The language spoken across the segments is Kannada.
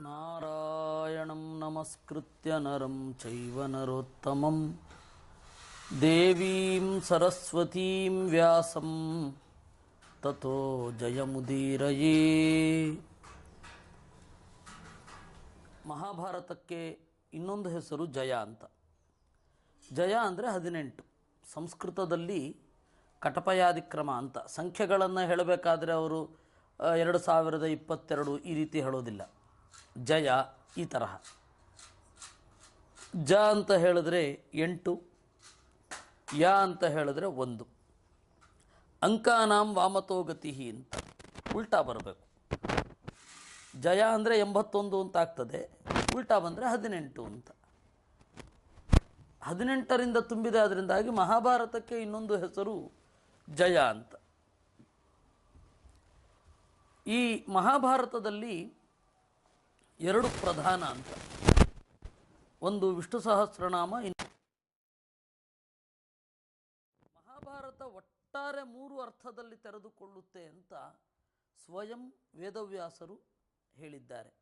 ನಾರಾಯಣಂ ನಮಸ್ಕೃತ್ಯ ನರಂ ಚೈವ ನರೋತ್ತಮಂ. ದೇವೀಂ ಸರಸ್ವತೀಂ ವ್ಯಾಸಂ. ತಥೋ ಜಯಮುದೀರಯೇ. ಮಹಾಭಾರತಕ್ಕೆ ಇನ್ನೊಂದು ಹೆಸರು ಜಯ ಅಂತ. ಜಯ ಅಂದರೆ ಹದಿನೆಂಟು. ಸಂಸ್ಕೃತದಲ್ಲಿ ಕಟಪಯಾದಿಕ್ರಮ ಅಂತ. ಸಂಖ್ಯೆಗಳನ್ನು ಹೇಳಬೇಕಾದ್ರೆ ಅವರು ಎರಡು ಸಾವಿರದ ಇಪ್ಪತ್ತೆರಡು ಈ ರೀತಿ ಹೇಳೋದಿಲ್ಲ. ಜಯ ಈ ತರಹ. ಜ ಅಂತ ಹೇಳಿದ್ರೆ ಎಂಟು, ಯ ಅಂತ ಹೇಳಿದ್ರೆ ಒಂದು. ಅಂಕಾನಾಂ ವಾಮತೋಗತಿ ಅಂತ ಉಲ್ಟಾ ಬರಬೇಕು. ಜಯ ಅಂದರೆ ಎಂಬತ್ತೊಂದು ಅಂತ ಆಗ್ತದೆ, ಉಲ್ಟಾ ಬಂದರೆ ಹದಿನೆಂಟು ಅಂತ. ಹದಿನೆಂಟರಿಂದ ತುಂಬಿದೆ ಅದರಿಂದಾಗಿ ಮಹಾಭಾರತಕ್ಕೆ ಇನ್ನೊಂದು ಹೆಸರು ಜಯ ಅಂತ. ಈ ಮಹಾಭಾರತದಲ್ಲಿ ಎರಡು ಪ್ರಧಾನ ಅಂತ. ಒಂದು ವಿಷ್ಣು ಸಹಸ್ರನಾಮ ಇನ್ನು ಮಹಾಭಾರತ ಒಟ್ಟಾರೆ ಮೂರು ಅರ್ಥದಲ್ಲಿ ತೆರೆದುಕೊಳ್ಳುತ್ತೆ ಅಂತ ಸ್ವಯಂ ವೇದವ್ಯಾಸರು ಹೇಳಿದ್ದಾರೆ.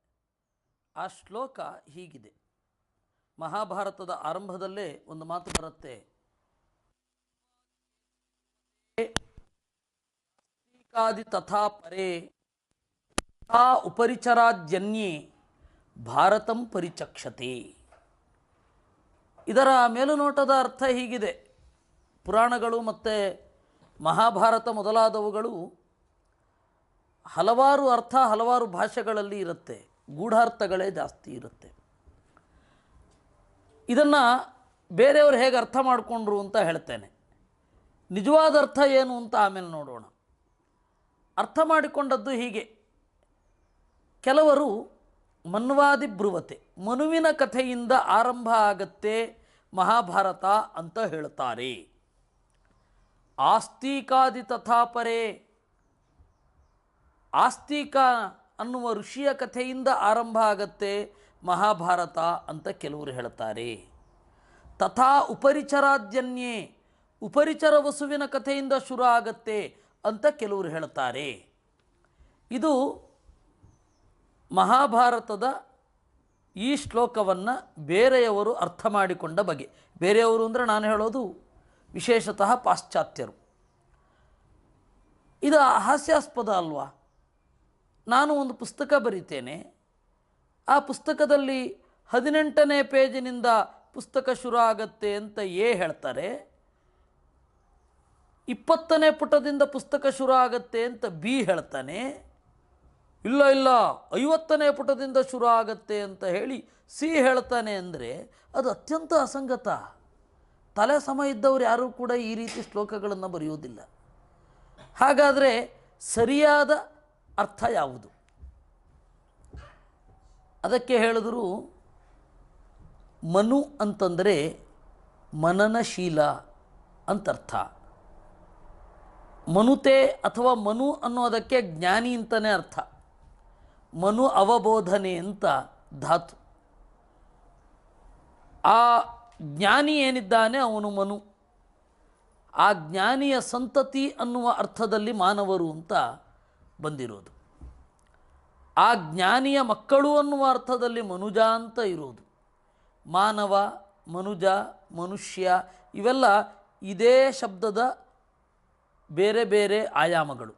ಆ ಶ್ಲೋಕ ಹೀಗಿದೆ. ಮಹಾಭಾರತದ ಆರಂಭದಲ್ಲೇ ಒಂದು ಮಾತು ಬರುತ್ತೆ. ತಥಾ ಪರೇ ಆ ಉಪರಿಚರಾದ್ಯನ್ಯೇ. ಭಾರತಂ ಪರಿಚಕ್ಷತೆ. ಇದರ ಮೇಲುನೋಟದ ಅರ್ಥ ಹೀಗಿದೆ. ಪುರಾಣಗಳು ಮತ್ತು ಮಹಾಭಾರತ ಮೊದಲಾದವುಗಳು ಹಲವಾರು ಅರ್ಥ, ಹಲವಾರು ಭಾಷೆಗಳಲ್ಲಿ ಇರುತ್ತೆ. ಗೂಢಾರ್ಥಗಳೇ ಜಾಸ್ತಿ ಇರುತ್ತೆ. ಇದನ್ನು ಬೇರೆಯವರು ಹೇಗೆ ಅರ್ಥ ಮಾಡಿಕೊಂಡ್ರು ಅಂತ ಹೇಳ್ತೇನೆ. ನಿಜವಾದ ಅರ್ಥ ಏನು ಅಂತ ಆಮೇಲೆ ನೋಡೋಣ. ಅರ್ಥ ಮಾಡಿಕೊಂಡದ್ದು ಹೀಗೆ. ಕೆಲವರು ಮನ್ವಾದಿ ಬ್ರುವತೆ, ಮನುವಿನ ಕಥೆಯಿಂದ ಆರಂಭ ಆಗತ್ತೆ ಮಹಾಭಾರತ ಅಂತ ಹೇಳ್ತಾರೆ. ಆಸ್ತಿಕಾದಿ ತಥಾಪರೇ, ಆಸ್ತಿಕ ಅನ್ನುವ ಋಷಿಯ ಕಥೆಯಿಂದ ಆರಂಭ ಆಗತ್ತೆ ಮಹಾಭಾರತ ಅಂತ ಕೆಲವರು ಹೇಳ್ತಾರೆ. ತಥಾ ಉಪರಿಚರಾದ್ಯನ್ಯೇ, ಉಪರಿಚರ ವಸುವಿನ ಕಥೆಯಿಂದ ಶುರು ಆಗತ್ತೆ ಅಂತ ಕೆಲವರು ಹೇಳ್ತಾರೆ. ಇದು ಮಹಾಭಾರತದ ಈ ಶ್ಲೋಕವನ್ನು ಬೇರೆಯವರು ಅರ್ಥ ಮಾಡಿಕೊಂಡ ಬಗೆ. ಬೇರೆಯವರು ಅಂದರೆ ನಾನು ಹೇಳೋದು ವಿಶೇಷತಃ ಪಾಶ್ಚಾತ್ಯರು. ಇದು ಹಾಸ್ಯಾಸ್ಪದ ಅಲ್ವಾ? ನಾನು ಒಂದು ಪುಸ್ತಕ ಬರಿತೇನೆ. ಆ ಪುಸ್ತಕದಲ್ಲಿ ಹದಿನೆಂಟನೇ ಪೇಜಿನಿಂದ ಪುಸ್ತಕ ಶುರು ಆಗತ್ತೆ ಅಂತ ಏ ಹೇಳ್ತಾರೆ. ಇಪ್ಪತ್ತನೇ ಪುಟದಿಂದ ಪುಸ್ತಕ ಶುರು ಆಗತ್ತೆ ಅಂತ ಬಿ ಹೇಳ್ತಾನೆ. ಇಲ್ಲ ಇಲ್ಲ, ಐವತ್ತನೇ ಪುಟದಿಂದ ಶುರು ಆಗತ್ತೆ ಅಂತ ಹೇಳಿ ಸಿ ಹೇಳ್ತಾನೆ ಅಂದರೆ ಅದು ಅತ್ಯಂತ ಅಸಂಗತ. ತಲೆ ಸಮ ಇದ್ದವರು ಯಾರೂ ಕೂಡ ಈ ರೀತಿ ಶ್ಲೋಕಗಳನ್ನು ಬರೆಯುವುದಿಲ್ಲ. ಹಾಗಾದರೆ ಸರಿಯಾದ ಅರ್ಥ ಯಾವುದು? ಅದಕ್ಕೆ ಹೇಳಿದ್ರು, ಮನು ಅಂತಂದರೆ ಮನನಶೀಲ ಅಂತರ್ಥ. ಮನುತೆ ಅಥವಾ ಮನು ಅನ್ನೋದಕ್ಕೆ ಜ್ಞಾನಿ ಅಂತಲೇ ಅರ್ಥ. ಮನು ಅವಬೋಧನೆ ಅಂತ ಧಾತು. ಆ ಜ್ಞಾನಿ ಏನಿದ್ದಾನೆ ಅವನು ಮನು. ಆ ಜ್ಞಾನಿಯ ಸಂತತಿ ಅನ್ನುವ ಅರ್ಥದಲ್ಲಿ ಮಾನವರು ಅಂತ ಬಂದಿರೋದು. ಆ ಜ್ಞಾನಿಯ ಮಕ್ಕಳು ಅನ್ನುವ ಅರ್ಥದಲ್ಲಿ ಮನುಜ ಅಂತ ಇರೋದು. ಮಾನವ, ಮನುಜ, ಮನುಷ್ಯ ಇವೆಲ್ಲ ಇದೇ ಶಬ್ದದ ಬೇರೆ ಬೇರೆ ಆಯಾಮಗಳು.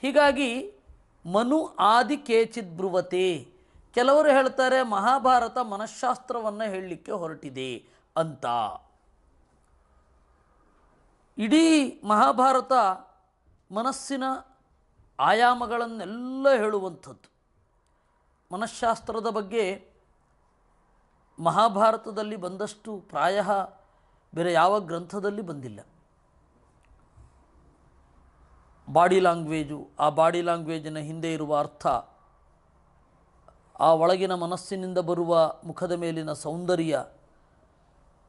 ಹೀಗಾಗಿ ಮನು ಆದಿ ಕೇಚಿದ್ ಬ್ರುವತೆ. ಕೆಲವರು ಹೇಳ್ತಾರೆ, ಮಹಾಭಾರತ ಮನಃಶಾಸ್ತ್ರವನ್ನು ಹೇಳಲಿಕ್ಕೆ ಹೊರಟಿದೆ ಅಂತ. ಇಡೀ ಮಹಾಭಾರತ ಮನಸ್ಸಿನ ಆಯಾಮಗಳನ್ನೆಲ್ಲ ಹೇಳುವಂಥದ್ದು. ಮನಃಶಾಸ್ತ್ರದ ಬಗ್ಗೆ ಮಹಾಭಾರತದಲ್ಲಿ ಬಂದಷ್ಟು ಪ್ರಾಯ ಬೇರೆ ಯಾವ ಗ್ರಂಥದಲ್ಲಿ ಬಂದಿಲ್ಲ. ಬಾಡಿ ಲ್ಯಾಂಗ್ವೇಜು, ಆ ಬಾಡಿ ಲ್ಯಾಂಗ್ವೇಜಿನ ಹಿಂದೆ ಇರುವ ಅರ್ಥ, ಆ ಒಳಗಿನ ಮನಸ್ಸಿನಿಂದ ಬರುವ ಮುಖದ ಮೇಲಿನ ಸೌಂದರ್ಯ,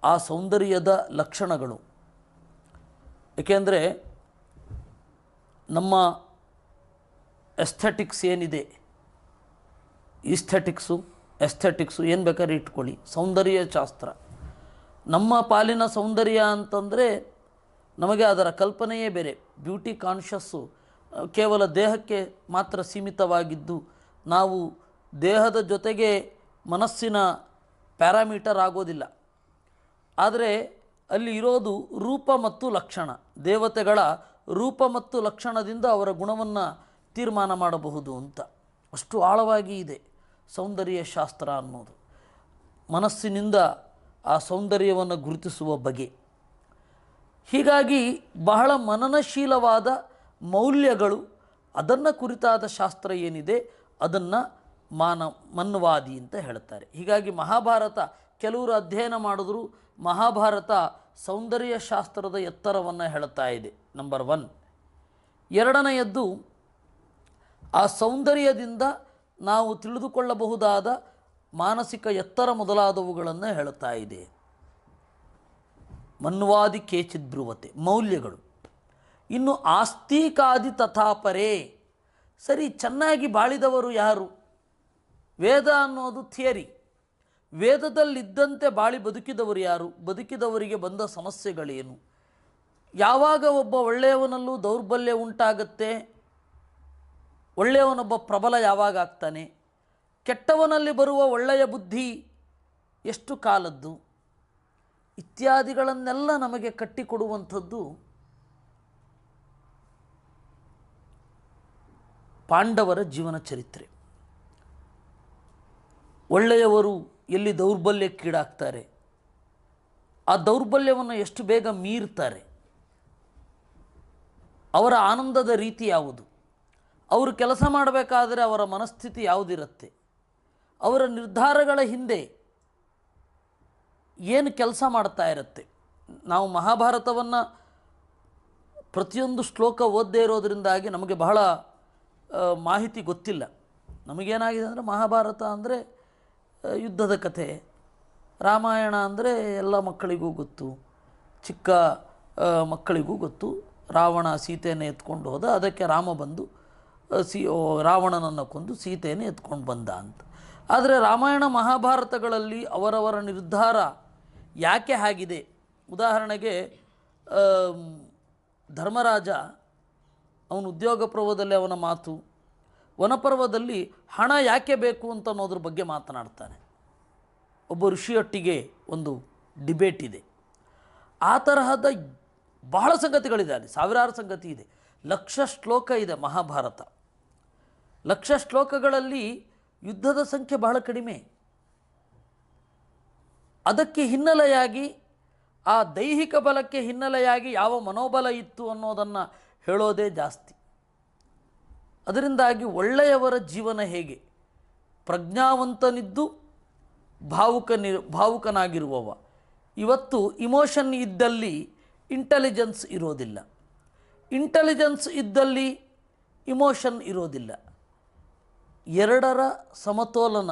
ಆ ಸೌಂದರ್ಯದ ಲಕ್ಷಣಗಳು. ಏಕೆಂದರೆ ನಮ್ಮ ಎಸ್ಥೆಟಿಕ್ಸ್ ಏನಿದೆ? ಈಸ್ಥೆಟಿಕ್ಸು ಎಸ್ಥೆಟಿಕ್ಸು ಏನು ಬೇಕಾದ್ರೆ ಇಟ್ಕೊಳ್ಳಿ. ಸೌಂದರ್ಯ ಶಾಸ್ತ್ರ. ನಮ್ಮ ಪಾಲಿನ ಸೌಂದರ್ಯ ಅಂತಂದರೆ ನಮಗೆ ಅದರ ಕಲ್ಪನೆಯೇ ಬೇರೆ. ಬ್ಯೂಟಿ ಕಾನ್ಷಸ್ಸು ಕೇವಲ ದೇಹಕ್ಕೆ ಮಾತ್ರ ಸೀಮಿತವಾಗಿದ್ದು, ನಾವು ದೇಹದ ಜೊತೆಗೆ ಮನಸ್ಸಿನ ಪ್ಯಾರಾಮೀಟರ್ ಆಗೋದಿಲ್ಲ. ಆದರೆ ಅಲ್ಲಿ ಇರೋದು ರೂಪ ಮತ್ತು ಲಕ್ಷಣ. ದೇವತೆಗಳ ರೂಪ ಮತ್ತು ಲಕ್ಷಣದಿಂದ ಅವರ ಗುಣವನ್ನು ತೀರ್ಮಾನ ಮಾಡಬಹುದು ಅಂತ. ಅಷ್ಟು ಆಳವಾಗಿ ಇದೆ ಸೌಂದರ್ಯ ಶಾಸ್ತ್ರ ಅನ್ನೋದು. ಮನಸ್ಸಿನಿಂದ ಆ ಸೌಂದರ್ಯವನ್ನು ಗುರುತಿಸುವ ಬಗೆ. ಹೀಗಾಗಿ ಬಹಳ ಮನನಶೀಲವಾದ ಮೌಲ್ಯಗಳು ಅದನ್ನು ಕುರಿತಾದ ಶಾಸ್ತ್ರ ಏನಿದೆ ಅದನ್ನು ಮಾನ ಮನ್ವಾದಿ ಅಂತ ಹೇಳ್ತಾರೆ. ಹೀಗಾಗಿ ಮಹಾಭಾರತ ಕೆಲವರು ಅಧ್ಯಯನ ಮಾಡಿದ್ರು ಮಹಾಭಾರತ ಸೌಂದರ್ಯ ಶಾಸ್ತ್ರದ ಎತ್ತರವನ್ನು ಹೇಳ್ತಾ ಇದೆ. ನಂಬರ್ ಒನ್ ಎರಡನೆಯದ್ದು ಆ ಸೌಂದರ್ಯದಿಂದ ನಾವು ತಿಳಿದುಕೊಳ್ಳಬಹುದಾದ ಮಾನಸಿಕ ಎತ್ತರ ಮೊದಲಾದವುಗಳನ್ನು ಹೇಳ್ತಾ ಇದೆ. ಮನ್ವಾದಿ ಕೇಚಿದ್ಬ್ರುವತೆ ಮೌಲ್ಯಗಳು. ಇನ್ನು ಆಸ್ತಿಕಾದಿ ತಥಾಪರೇ, ಸರಿ ಚೆನ್ನಾಗಿ ಬಾಳಿದವರು ಯಾರು? ವೇದ ಅನ್ನೋದು ಥಿಯರಿ. ವೇದದಲ್ಲಿದ್ದಂತೆ ಬಾಳಿ ಬದುಕಿದವರು ಯಾರು? ಬದುಕಿದವರಿಗೆ ಬಂದ ಸಮಸ್ಯೆಗಳೇನು? ಯಾವಾಗ ಒಬ್ಬ ಒಳ್ಳೆಯವನಲ್ಲೂ ದೌರ್ಬಲ್ಯ ಉಂಟಾಗತ್ತೆ? ಒಳ್ಳೆಯವನೊಬ್ಬ ಪ್ರಬಲ ಯಾವಾಗ ಆಗ್ತಾನೆ ಕೆಟ್ಟವನಲ್ಲಿ ಬರುವ ಒಳ್ಳೆಯ ಬುದ್ಧಿ ಎಷ್ಟು ಕಾಲದ್ದು? ಇತ್ಯಾದಿಗಳನ್ನೆಲ್ಲ ನಮಗೆ ಕಟ್ಟಿಕೊಡುವಂಥದ್ದು ಪಾಂಡವರ ಜೀವನ ಚರಿತ್ರೆ. ಒಳ್ಳೆಯವರು ಎಲ್ಲಿ ದೌರ್ಬಲ್ಯಕ್ಕೀಡಾಗ್ತಾರೆ? ಆ ದೌರ್ಬಲ್ಯವನ್ನು ಎಷ್ಟು ಬೇಗ ಮೀರ್ತಾರೆ? ಅವರ ಆನಂದದ ರೀತಿ ಯಾವುದು? ಅವರು ಕೆಲಸ ಮಾಡಬೇಕಾದರೆ ಅವರ ಮನಸ್ಥಿತಿ ಯಾವುದಿರುತ್ತೆ? ಅವರ ನಿರ್ಧಾರಗಳ ಹಿಂದೆ ಏನು ಕೆಲಸ ಮಾಡ್ತಾ ಇರುತ್ತೆ? ನಾವು ಮಹಾಭಾರತವನ್ನು ಪ್ರತಿಯೊಂದು ಶ್ಲೋಕ ಓದದೇ ಇರೋದರಿಂದಾಗಿ ನಮಗೆ ಬಹಳ ಮಾಹಿತಿ ಗೊತ್ತಿಲ್ಲ. ನಮಗೇನಾಗಿದೆ ಅಂದರೆ ಮಹಾಭಾರತ ಅಂದರೆ ಯುದ್ಧದ ಕಥೆ. ರಾಮಾಯಣ ಅಂದರೆ ಎಲ್ಲ ಮಕ್ಕಳಿಗೂ ಗೊತ್ತು. ಚಿಕ್ಕ ಮಕ್ಕಳಿಗೂ ಗೊತ್ತು. ರಾವಣ ಸೀತೆಯನ್ನು ಎತ್ಕೊಂಡು ಹೋದ, ಅದಕ್ಕೆ ರಾಮ ಬಂದು ಸಿ ರಾವಣನನ್ನು ಕೊಂದು ಸೀತೆಯನ್ನು ಎತ್ಕೊಂಡು ಬಂದ ಅಂತ. ಆದರೆ ರಾಮಾಯಣ ಮಹಾಭಾರತಗಳಲ್ಲಿ ಅವರವರ ನಿರ್ಧಾರ ಯಾಕೆ ಆಗಿದೆ ಉದಾಹರಣೆಗೆ ಧರ್ಮರಾಜ ಅವನ ಉದ್ಯೋಗ ಪರ್ವದಲ್ಲಿ ಅವನ ಮಾತು, ವನಪರ್ವದಲ್ಲಿ ಹಣ ಯಾಕೆ ಬೇಕು ಅಂತ ಅನ್ನೋದ್ರ ಬಗ್ಗೆ ಮಾತನಾಡ್ತಾನೆ. ಒಬ್ಬ ಋಷಿಯೊಟ್ಟಿಗೆ ಒಂದು ಡಿಬೇಟ್ ಇದೆ. ಆ ತರಹದ ಬಹಳ ಸಂಗತಿಗಳಿದೆ ಅಲ್ಲಿ, ಸಾವಿರಾರು ಸಂಗತಿ ಇದೆ. ಲಕ್ಷ ಶ್ಲೋಕ ಇದೆ ಮಹಾಭಾರತ. ಲಕ್ಷ ಶ್ಲೋಕಗಳಲ್ಲಿ ಯುದ್ಧದ ಸಂಖ್ಯೆ ಬಹಳ ಕಡಿಮೆ. ಅದಕ್ಕೆ ಹಿನ್ನೆಲೆಯಾಗಿ, ಆ ದೈಹಿಕ ಬಲಕ್ಕೆ ಹಿನ್ನೆಲೆಯಾಗಿ ಯಾವ ಮನೋಬಲ ಇತ್ತು ಅನ್ನೋದನ್ನು ಹೇಳೋದೇ ಜಾಸ್ತಿ. ಅದರಿಂದಾಗಿ ಒಳ್ಳೆಯವರ ಜೀವನ ಹೇಗೆ? ಪ್ರಜ್ಞಾವಂತನಿದ್ದು ಭಾವುಕನಿ, ಭಾವುಕನಾಗಿರುವವ. ಇವತ್ತು ಇಮೋಷನ್ ಇದ್ದಲ್ಲಿ ಇಂಟೆಲಿಜೆನ್ಸ್ ಇರೋದಿಲ್ಲ. ಇಂಟೆಲಿಜೆನ್ಸ್ ಇದ್ದಲ್ಲಿ ಇಮೋಷನ್ ಇರೋದಿಲ್ಲ. ಎರಡರ ಸಮತೋಲನ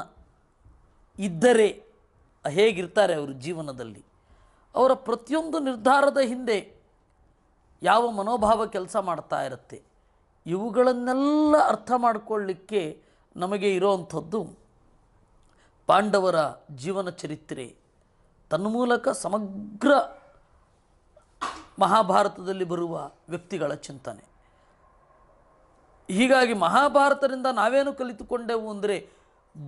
ಇದ್ದರೆ ಹೇಗಿರ್ತಾರೆ ಅವರು ಜೀವನದಲ್ಲಿ? ಅವರ ಪ್ರತಿಯೊಂದು ನಿರ್ಧಾರದ ಹಿಂದೆ ಯಾವ ಮನೋಭಾವ ಕೆಲಸ ಮಾಡ್ತಾ ಇರುತ್ತೆ? ಇವುಗಳನ್ನೆಲ್ಲ ಅರ್ಥ ಮಾಡಿಕೊಳ್ಳಿಕ್ಕೆ ನಮಗೆ ಇರೋವಂಥದ್ದು ಪಾಂಡವರ ಜೀವನ ಚರಿತ್ರೆ. ತನ್ಮೂಲಕ ಸಮಗ್ರ ಮಹಾಭಾರತದಲ್ಲಿ ಬರುವ ವ್ಯಕ್ತಿಗಳ ಚಿಂತನೆ. ಹೀಗಾಗಿ ಮಹಾಭಾರತದಿಂದ ನಾವೇನು ಕಲಿತುಕೊಂಡೆವು ಅಂದರೆ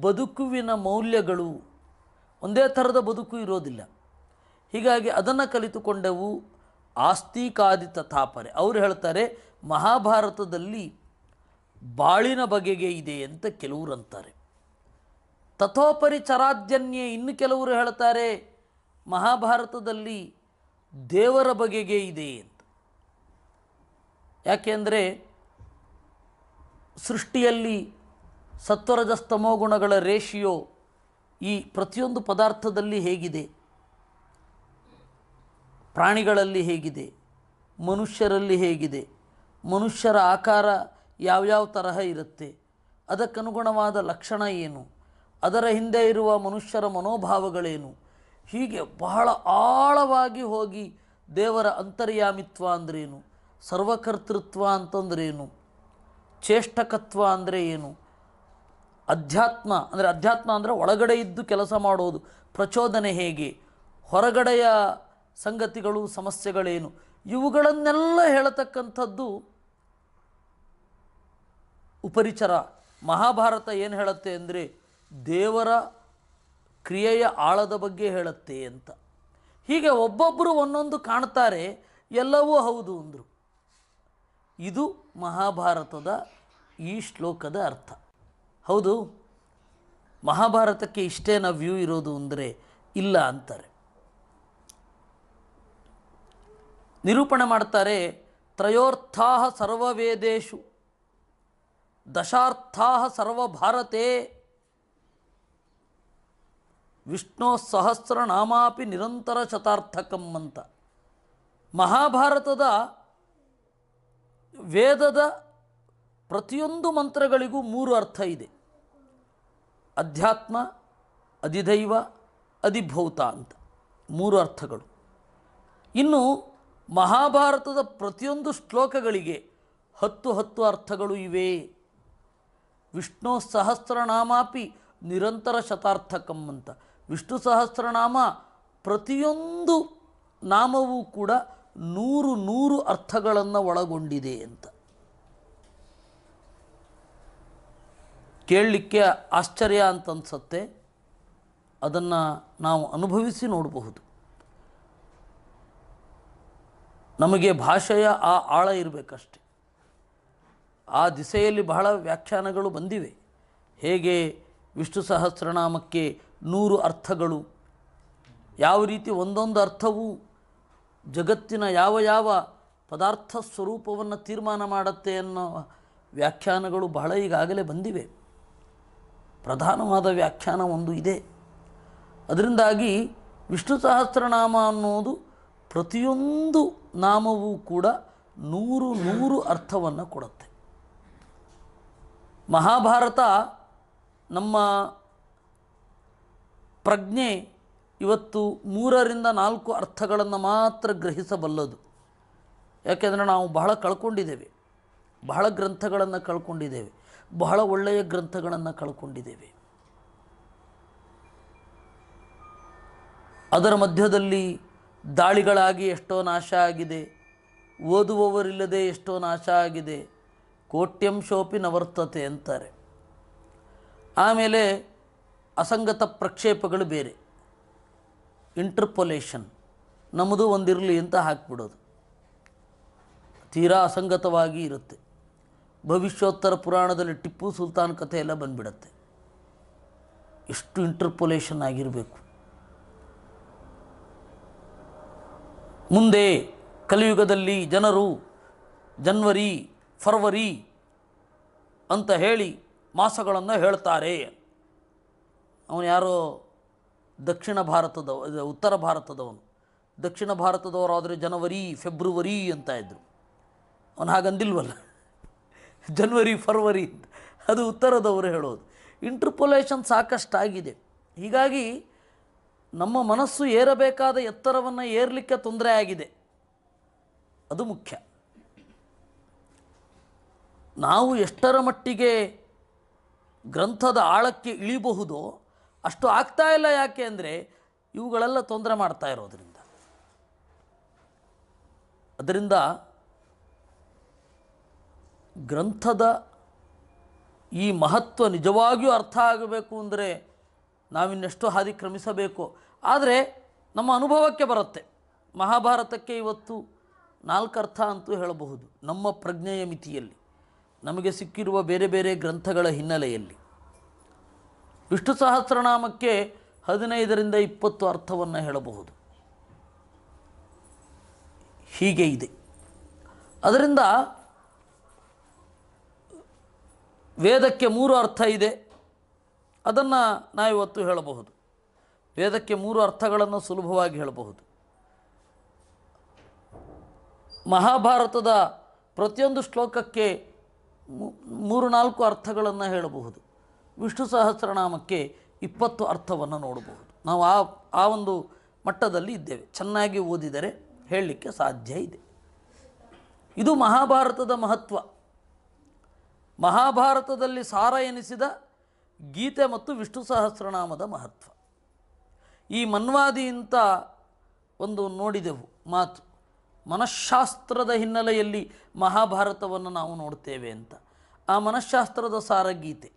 ಬದುಕುವಿನ ಮೌಲ್ಯಗಳು ಒಂದೇ ಥರದ ಬದುಕು ಇರೋದಿಲ್ಲ. ಹೀಗಾಗಿ ಅದನ್ನು ಕಲಿತುಕೊಂಡೆವು ಆಸ್ತಿಕಾದಿತ ತಾಪರೆ. ಅವರು ಹೇಳ್ತಾರೆ, ಮಹಾಭಾರತದಲ್ಲಿ ಬಾಳಿನ ಬಗೆಗೆ ಇದೆ ಅಂತ ಕೆಲವರು ಅಂತಾರೆ ತಥೋಪರಿ ಚರಾದ್ಯನ್ಯೇ ಇನ್ನು ಕೆಲವರು ಹೇಳ್ತಾರೆ, ಮಹಾಭಾರತದಲ್ಲಿ ದೇವರ ಬಗೆಗೆ ಇದೆ ಅಂತ. ಯಾಕೆಂದರೆ ಸೃಷ್ಟಿಯಲ್ಲಿ ಸತ್ವರಜಸ್ತಮೋ ಗುಣಗಳ ರೇಷಿಯೋ ಈ ಪ್ರತಿಯೊಂದು ಪದಾರ್ಥದಲ್ಲಿ ಹೇಗಿದೆ? ಪ್ರಾಣಿಗಳಲ್ಲಿ ಹೇಗಿದೆ? ಮನುಷ್ಯರಲ್ಲಿ ಹೇಗಿದೆ? ಮನುಷ್ಯರ ಆಕಾರ ಯಾವ್ಯಾವ ತರಹ ಇರುತ್ತೆ? ಅದಕ್ಕನುಗುಣವಾದ ಲಕ್ಷಣ ಏನು? ಅದರ ಹಿಂದೆ ಇರುವ ಮನುಷ್ಯರ ಮನೋಭಾವಗಳೇನು? ಹೀಗೆ ಬಹಳ ಆಳವಾಗಿ ಹೋಗಿ ದೇವರ ಅಂತರ್ಯಾಮಿತ್ವ ಅಂದ್ರೇನು? ಸರ್ವಕರ್ತೃತ್ವ ಅಂತಂದ್ರೇನು? ಚೇಷ್ಟಕತ್ವ ಅಂದರೆ ಏನು? ಅಧ್ಯಾತ್ಮ, ಅಂದರೆ ಅಧ್ಯಾತ್ಮ ಅಂದರೆ ಒಳಗಡೆ ಇದ್ದು ಕೆಲಸ ಮಾಡೋದು. ಪ್ರಚೋದನೆ ಹೇಗೆ? ಹೊರಗಡೆಯ ಸಂಗತಿಗಳು, ಸಮಸ್ಯೆಗಳೇನು? ಇವುಗಳನ್ನೆಲ್ಲ ಹೇಳತಕ್ಕಂಥದ್ದು ಉಪರಿಚರ. ಮಹಾಭಾರತ ಏನು ಹೇಳುತ್ತೆ ಅಂದರೆ ದೇವರ ಕ್ರಿಯೆಯ ಆಳದ ಬಗ್ಗೆ ಹೇಳುತ್ತೆ ಅಂತ. ಹೀಗೆ ಒಬ್ಬೊಬ್ಬರು ಒಂದೊಂದು ಕಾಣ್ತಾರೆ, ಎಲ್ಲವೂ ಹೌದು ಅಂದರು. ಇದು ಮಹಾಭಾರತದ ಈ ಶ್ಲೋಕದ ಅರ್ಥ. ಹೌದು, ಮಹಾಭಾರತಕ್ಕೆ ಇಷ್ಟೇ ನಾವು ವ್ಯೂ ಇರೋದು ಅಂದರೆ ಇಲ್ಲ ಅಂತಾರೆ. ನಿರೂಪಣೆ ಮಾಡ್ತಾರೆ ತ್ರಯೋರ್ಥಾ ಸರ್ವವೇದೇಶು ದಶಾರ್ಥಾ ಸರ್ವಭಾರತೆ, ವಿಷ್ಣು ಸಹಸ್ರನಾಮಾಪಿ ನಿರಂತರ ಶತಾರ್ಥಕಂ ಅಂತ. ಮಹಾಭಾರತದ ವೇದದ ಪ್ರತಿಯೊಂದು ಮಂತ್ರಗಳಿಗೂ ಮೂರು ಅರ್ಥ ಇದೆ. ಅಧ್ಯಾತ್ಮ, ಅಧಿದೈವ, ಅಧಿಭೌತ ಅಂತ ಮೂರು ಅರ್ಥಗಳು. ಇನ್ನು ಮಹಾಭಾರತದ ಪ್ರತಿಯೊಂದು ಶ್ಲೋಕಗಳಿಗೆ ಹತ್ತು ಹತ್ತು ಅರ್ಥಗಳು ಇವೆ. ವಿಷ್ಣು ಸಹಸ್ರನಾಮಾಪಿ ನಿರಂತರ ಶತಾರ್ಥಕಂ ಅಂತ. ವಿಷ್ಣು ಸಹಸ್ರನಾಮ ಪ್ರತಿಯೊಂದು ನಾಮವೂ ಕೂಡ ನೂರು ನೂರು ಅರ್ಥಗಳನ್ನು ಒಳಗೊಂಡಿದೆ ಅಂತ. ಕೇಳಲಿಕ್ಕೆ ಆಶ್ಚರ್ಯ ಅಂತ ಅನ್ಸತ್ತೆ ಅದನ್ನು ನಾವು ಅನುಭವಿಸಿ ನೋಡಬಹುದು. ನಮಗೆ ಭಾಷೆಯ ಆ ಆಳ ಇರಬೇಕಷ್ಟೆ. ಆ ದಿಸೆಯಲ್ಲಿ ಬಹಳ ವ್ಯಾಖ್ಯಾನಗಳು ಬಂದಿವೆ. ಹೇಗೆ ವಿಷ್ಣು ಸಹಸ್ರನಾಮಕ್ಕೆ ನೂರು ಅರ್ಥಗಳು, ಯಾವ ರೀತಿ ಒಂದೊಂದು ಅರ್ಥವೂ ಜಗತ್ತಿನ ಯಾವ ಯಾವ ಪದಾರ್ಥ ಸ್ವರೂಪವನ್ನು ತೀರ್ಮಾನ ಮಾಡುತ್ತೆ ಅನ್ನೋ ವ್ಯಾಖ್ಯಾನಗಳು ಬಹಳ ಈಗಾಗಲೇ ಬಂದಿವೆ. ಪ್ರಧಾನವಾದ ವ್ಯಾಖ್ಯಾನ ಒಂದು ಇದೆ. ಅದರಿಂದಾಗಿ ವಿಷ್ಣು ಸಹಸ್ರನಾಮ ಅನ್ನೋದು ಪ್ರತಿಯೊಂದು ನಾಮವೂ ಕೂಡ ನೂರು ನೂರು ಅರ್ಥವನ್ನು ಕೊಡುತ್ತೆ. ಮಹಾಭಾರತ ನಮ್ಮ ಪ್ರಜ್ಞೆ ಇವತ್ತು ಮೂರರಿಂದ ನಾಲ್ಕು ಅರ್ಥಗಳನ್ನು ಮಾತ್ರ ಗ್ರಹಿಸಬಲ್ಲದು. ಯಾಕೆಂದರೆ ನಾವು ಬಹಳ ಕಳ್ಕೊಂಡಿದ್ದೇವೆ. ಬಹಳ ಗ್ರಂಥಗಳನ್ನು ಕಳ್ಕೊಂಡಿದ್ದೇವೆ. ಬಹಳ ಒಳ್ಳೆಯ ಗ್ರಂಥಗಳನ್ನು ಕಳ್ಕೊಂಡಿದ್ದೇವೆ. ಅದರ ಮಧ್ಯದಲ್ಲಿ ದಾಳಿಗಳಾಗಿ ಎಷ್ಟೋ ನಾಶ ಆಗಿದೆ, ಓದುವವರಿಲ್ಲದೆ ಎಷ್ಟೋ ನಾಶ ಆಗಿದೆ ಕೋಟ್ಯಂಶೋಪಿ ನವರ್ತತೆ ಅಂತಾರೆ. ಆಮೇಲೆ ಅಸಂಗತ ಪ್ರಕ್ಷೇಪಗಳು ಬೇರೆ. ಇಂಟರ್ಪೊಲೇಷನ್ ನಮ್ಮದು ಒಂದಿರಲಿ ಅಂತ ಹಾಕ್ಬಿಡೋದು. ತೀರಾ ಅಸಂಗತವಾಗಿ ಇರುತ್ತೆ. ಭವಿಷ್ಯೋತ್ತರ ಪುರಾಣದಲ್ಲಿ ಟಿಪ್ಪು ಸುಲ್ತಾನ್ ಕಥೆ ಎಲ್ಲ ಬಂದ್ಬಿಡತ್ತೆ. ಎಷ್ಟು ಇಂಟರ್ಪೊಲೇಷನ್ ಆಗಿರಬೇಕು. ಮುಂದೆ ಕಲಿಯುಗದಲ್ಲಿ ಜನರು ಜನ್ವರಿ, ಫರ್ವರಿ ಅಂತ ಹೇಳಿ ಮಾಸಗಳನ್ನು ಹೇಳ್ತಾರೆ. ಅವನು ಯಾರೋ ದಕ್ಷಿಣ ಭಾರತದವ ಉತ್ತರ ಭಾರತದವನು. ದಕ್ಷಿಣ ಭಾರತದವರಾದರೆ ಜನವರಿ, ಫೆಬ್ರವರಿ ಅಂತ ಇದ್ದರು ಅವನು ಹಾಗಂದಿಲ್ವಲ್ಲ. ಜನ್ವರಿ ಫರ್ವರಿ ಅದು ಉತ್ತರದವರು ಹೇಳೋದು. ಇಂಟರ್ಪೊಲೇಷನ್ ಸಾಕಷ್ಟಾಗಿದೆ. ಹೀಗಾಗಿ ನಮ್ಮ ಮನಸ್ಸು ಏರಬೇಕಾದ ಎತ್ತರವನ್ನು ಏರಲಿಕ್ಕೆ ತೊಂದರೆ ಆಗಿದೆ. ಅದು ಮುಖ್ಯ. ನಾವು ಎಷ್ಟರ ಮಟ್ಟಿಗೆ ಗ್ರಂಥದ ಆಳಕ್ಕೆ ಇಳಿಬಹುದೋ ಅಷ್ಟು ಆಗ್ತಾ ಇಲ್ಲ ಯಾಕೆ ಅಂದರೆ ಇವುಗಳೆಲ್ಲ ತೊಂದರೆ ಮಾಡ್ತಾ ಇರೋದರಿಂದ. ಅದರಿಂದ ಗ್ರಂಥದ ಈ ಮಹತ್ವ ನಿಜವಾಗಿಯೂ ಅರ್ಥ ಆಗಬೇಕು ಅಂದರೆ ನಾವಿನ್ನೆಷ್ಟು ಹಾದಿ ಕ್ರಮಿಸಬೇಕು. ಆದರೆ ನಮ್ಮ ಅನುಭವಕ್ಕೆ ಬರುತ್ತೆ. ಮಹಾಭಾರತಕ್ಕೆ ಇವತ್ತು ನಾಲ್ಕು ಅರ್ಥ ಅಂತೂ ಹೇಳಬಹುದು. ನಮ್ಮ ಪ್ರಜ್ಞೆಯ ಮಿತಿಯಲ್ಲಿ, ನಮಗೆ ಸಿಕ್ಕಿರುವ ಬೇರೆ ಬೇರೆ ಗ್ರಂಥಗಳ ಹಿನ್ನೆಲೆಯಲ್ಲಿ. ವಿಷ್ಣು ಸಹಸ್ರನಾಮಕ್ಕೆ ಹದಿನೈದರಿಂದ ಇಪ್ಪತ್ತು ಅರ್ಥವನ್ನು ಹೇಳಬಹುದು. ಹೀಗೆ ಇದೆ. ಅದರಿಂದ ವೇದಕ್ಕೆ ಮೂರು ಅರ್ಥ ಇದೆ. ಅದನ್ನು ನಾವಿವತ್ತು ಹೇಳಬಹುದು. ವೇದಕ್ಕೆ ಮೂರು ಅರ್ಥಗಳನ್ನು ಸುಲಭವಾಗಿ ಹೇಳಬಹುದು. ಮಹಾಭಾರತದ ಪ್ರತಿಯೊಂದು ಶ್ಲೋಕಕ್ಕೆ ಮೂರು ನಾಲ್ಕು ಅರ್ಥಗಳನ್ನು ಹೇಳಬಹುದು. ವಿಷ್ಣು ಸಹಸ್ರನಾಮಕ್ಕೆ ಇಪ್ಪತ್ತು ಅರ್ಥವನ್ನು ನೋಡಬಹುದು. ನಾವು ಆ ಆ ಒಂದು ಮಟ್ಟದಲ್ಲಿ ಇದ್ದೇವೆ. ಚೆನ್ನಾಗಿ ಓದಿದರೆ ಹೇಳಲಿಕ್ಕೆ ಸಾಧ್ಯ ಇದೆ. ಇದು ಮಹಾಭಾರತದ ಮಹತ್ವ. ಮಹಾಭಾರತದಲ್ಲಿ ಸಾರ ಎನಿಸಿದ ಗೀತೆ ಮತ್ತು ವಿಷ್ಣು ಸಹಸ್ರನಾಮದ ಮಹತ್ವ. ಈ ಮನ್ವಾದಿ ಅಂತ ಒಂದು ನೋಡಿದೆವು ಮಾತು, ಮನಃಶಾಸ್ತ್ರದ ಹಿನ್ನೆಲೆಯಲ್ಲಿ ಮಹಾಭಾರತವನ್ನು ನಾವು ನೋಡ್ತೇವೆ ಅಂತ. ಆ ಮನಃಶಾಸ್ತ್ರದ ಸಾರ ಗೀತೆ.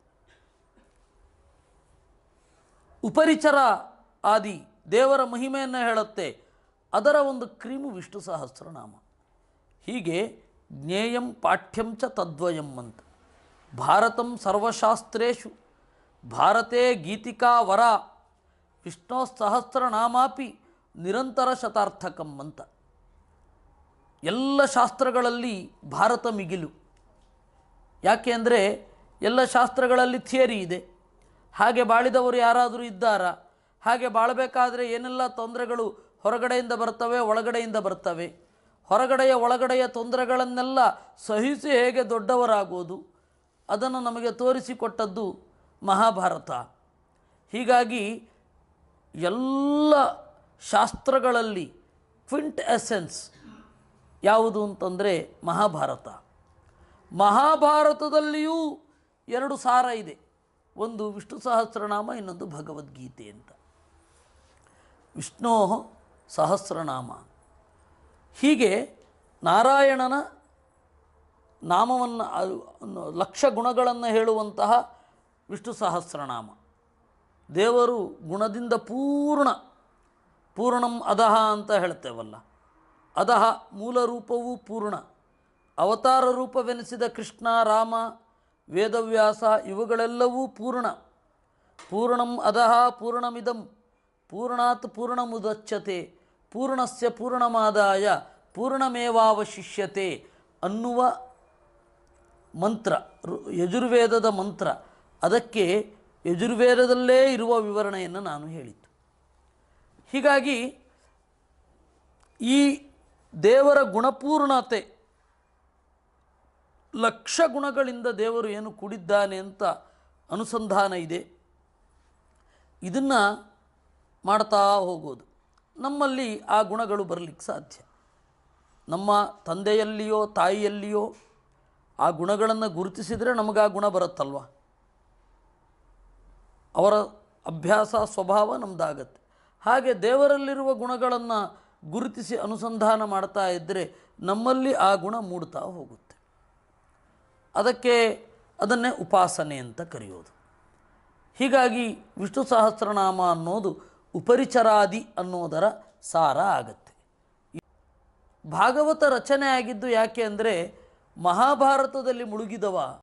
ಉಪರಿಚರ ಆದಿ ದೇವರ ಮಹಿಮೆಯನ್ನು ಹೇಳುತ್ತೆ, ಅದರ ಒಂದು ಕ್ರೀಮು ವಿಷ್ಣು ಸಹಸ್ರನಾಮ. ಹೀಗೆ ಜ್ಞೇಯಂ ಪಾಠ್ಯಂ ಚ ತದ್ವಯಂ ಅಂತ. ಭಾರತಂ ಸರ್ವಶಾಸ್ತ್ರೇಷು, ಭಾರತೇ ಗೀತಿಕಾ ವರ, ವಿಷ್ಣು ಸಹಸ್ರನಾಮಾಪಿ ನಿರಂತರ ಶತಾರ್ಥಕಂ ಅಂತ. ಎಲ್ಲ ಶಾಸ್ತ್ರಗಳಲ್ಲಿ ಭಾರತ ಮಿಗಿಲು. ಯಾಕೆ ಅಂದರೆ ಎಲ್ಲ ಶಾಸ್ತ್ರಗಳಲ್ಲಿ ಥಿಯರಿ ಇದೆ. ಹಾಗೆ ಬಾಳಿದವರು ಯಾರಾದರೂ ಇದ್ದಾರಾ? ಹಾಗೆ ಬಾಳಬೇಕಾದ್ರೆ ಏನೆಲ್ಲ ತೊಂದರೆಗಳು ಹೊರಗಡೆಯಿಂದ ಬರ್ತವೆ, ಒಳಗಡೆಯಿಂದ ಬರ್ತವೆ? ಹೊರಗಡೆಯ, ಒಳಗಡೆಯ ತೊಂದರೆಗಳನ್ನೆಲ್ಲ ಸಹಿಸಿ ಹೇಗೆ ದೊಡ್ಡವರಾಗೋದು ಅದನ್ನು ನಮಗೆ ತೋರಿಸಿಕೊಟ್ಟದ್ದು ಮಹಾಭಾರತ. ಹೀಗಾಗಿ ಎಲ್ಲ ಶಾಸ್ತ್ರಗಳಲ್ಲಿ ಕ್ವಿಂಟ್ ಎಸೆನ್ಸ್ ಯಾವುದು ಅಂತಂದರೆ ಮಹಾಭಾರತ. ಮಹಾಭಾರತದಲ್ಲಿಯೂ ಎರಡು ಸಾರ ಇದೆ. ಒಂದು ವಿಷ್ಣು ಸಹಸ್ರನಾಮ, ಇನ್ನೊಂದು ಭಗವದ್ಗೀತೆ ಅಂತ. ವಿಷ್ಣೋ ಸಹಸ್ರನಾಮ. ಹೀಗೆ ನಾರಾಯಣನ ನಾಮವನ್ನು ಲಕ್ಷ ಗುಣಗಳನ್ನು ಹೇಳುವಂತಹ ವಿಷ್ಣು ಸಹಸ್ರನಾಮ. ದೇವರು ಗುಣದಿಂದ ಪೂರ್ಣ, ಪೂರ್ಣಂ ಅದಹ ಅಂತ ಹೇಳ್ತೇವಲ್ಲ. ಅದಹ ಮೂಲ ರೂಪವೂ ಪೂರ್ಣ. ಅವತಾರ ರೂಪವೆನಿಸಿದ ಕೃಷ್ಣ, ರಾಮ, ವೇದವ್ಯಾಸ ಇವುಗಳೆಲ್ಲವೂ ಪೂರ್ಣ. ಪೂರ್ಣಂ ಅದಹ ಪೂರ್ಣಮಿದಂ. ಪೂರ್ಣಾತ್ ಪೂರ್ಣಮುದಚ್ಯತೆ. ಪೂರ್ಣಸ್ಯ ಪೂರ್ಣಮಾದಾಯ. ಪೂರ್ಣಮೇವಾವಶಿಷ್ಯತೆ ಅನ್ನುವ ಮಂತ್ರ ಯಜುರ್ವೇದದ ಮಂತ್ರ. ಅದಕ್ಕೆ ಯಜುರ್ವೇದದಲ್ಲೇ ಇರುವ ವಿವರಣೆಯನ್ನು ನಾನು ಹೇಳಿದ್ದು. ಹೀಗಾಗಿ ಈ ದೇವರ ಗುಣಪೂರ್ಣತೆ, ಲಕ್ಷ ಗುಣಗಳಿಂದ ದೇವರು ಏನು ಕೂಡಿದ್ದಾನೆ ಅಂತ ಅನುಸಂಧಾನ ಇದೆ. ಇದನ್ನು ಮಾಡ್ತಾ ಹೋಗೋದು. ನಮ್ಮಲ್ಲಿ ಆ ಗುಣಗಳು ಬರಲಿಕ್ಕೆ ಸಾಧ್ಯ. ನಮ್ಮ ತಂದೆಯಲ್ಲಿಯೋ, ತಾಯಿಯಲ್ಲಿಯೋ ಆ ಗುಣಗಳನ್ನು ಗುರುತಿಸಿದರೆ ನಮಗೆ ಆ ಗುಣ ಬರುತ್ತಲ್ವ? ಅವರ ಅಭ್ಯಾಸ, ಸ್ವಭಾವ ನಮ್ಮದಾಗತ್ತೆ ಹಾಗೆ ದೇವರಲ್ಲಿರುವ ಗುಣಗಳನ್ನು ಗುರುತಿಸಿ ಅನುಸಂಧಾನ ಮಾಡ್ತಾ ಇದ್ದರೆ ನಮ್ಮಲ್ಲಿ ಆ ಗುಣ ಮೂಡ್ತಾ ಹೋಗುತ್ತೆ. ಅದಕ್ಕೆ ಅದನ್ನೇ ಉಪಾಸನೆ ಅಂತ ಕರೆಯೋದು. ಹೀಗಾಗಿ ವಿಷ್ಣು ಸಹಸ್ರನಾಮ ಅನ್ನೋದು ಉಪರಿಚರಾದಿ ಅನ್ನೋದರ ಸಾರ ಆಗತ್ತೆ. ಭಾಗವತ ರಚನೆ ಆಗಿದ್ದು ಯಾಕೆ ಅಂದರೆ ಮಹಾಭಾರತದಲ್ಲಿ ಮುಳುಗಿದವ.